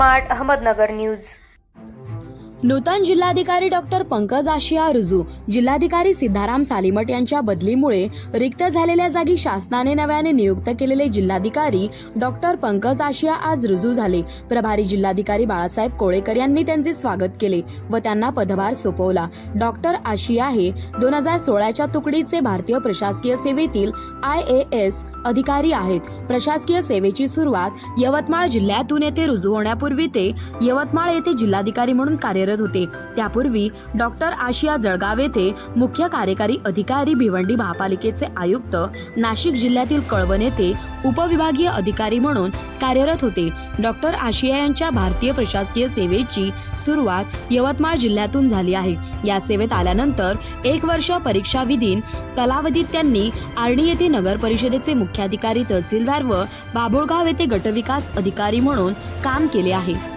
Smart Ahmednagar news. नूतन जिल्हाधिकारी doctor Pankaj आशिया रुजू जिल्हाधिकारी सिद्धाराम सालीमट यांच्या बदलीमुळे रिक्त झालेल्या जागी शासनाने नव्याने नियुक्त केलेले जिल्हाधिकारी डॉक्टर पंकज आशिया आज रुजू झाले. प्रभारी जिल्हाधिकारी बाळासाहेब कोळेकर यांनी त्यांचे स्वागत केले व त्यांना पदभार सोपवला. डॉक्टर आशिया हे दोन हजार सोळाच्या तुकडीचे भारतीय प्रशासकीय सेवेतील आय ए एस अधिकारी आहेत. प्रशासकीय सेवेची सुरुवात यवतमाळ जिल्ह्यातून येथे रुजू होण्यापूर्वी ते यवतमाळ येथे जिल्हाधिकारी म्हणून कार्यरत होते. त्यापूर्वी डॉक्टर आशिया जळगाव येथे मुख्य कार्यकारी अधिकारी भिवंडी महापालिकेचे आयुक्त नाशिक जिल्ह्यातील कळवण येथे उपविभागीय अधिकारी म्हणून कार्यरत होते. डॉक्टर आशिया यांच्या भारतीय प्रशासकीय सेवेची सुरुवात यवतमाळ जिल्ह्यातून झाली आहे. या सेवेत आल्यानंतर एक वर्ष परीक्षा विधीन कालावधीत त्यांनी आर्णी येथे नगर परिषदेचे मुख्याधिकारी तहसीलदार व बाभुळगाव येथे गटविकास अधिकारी म्हणून काम केले आहे.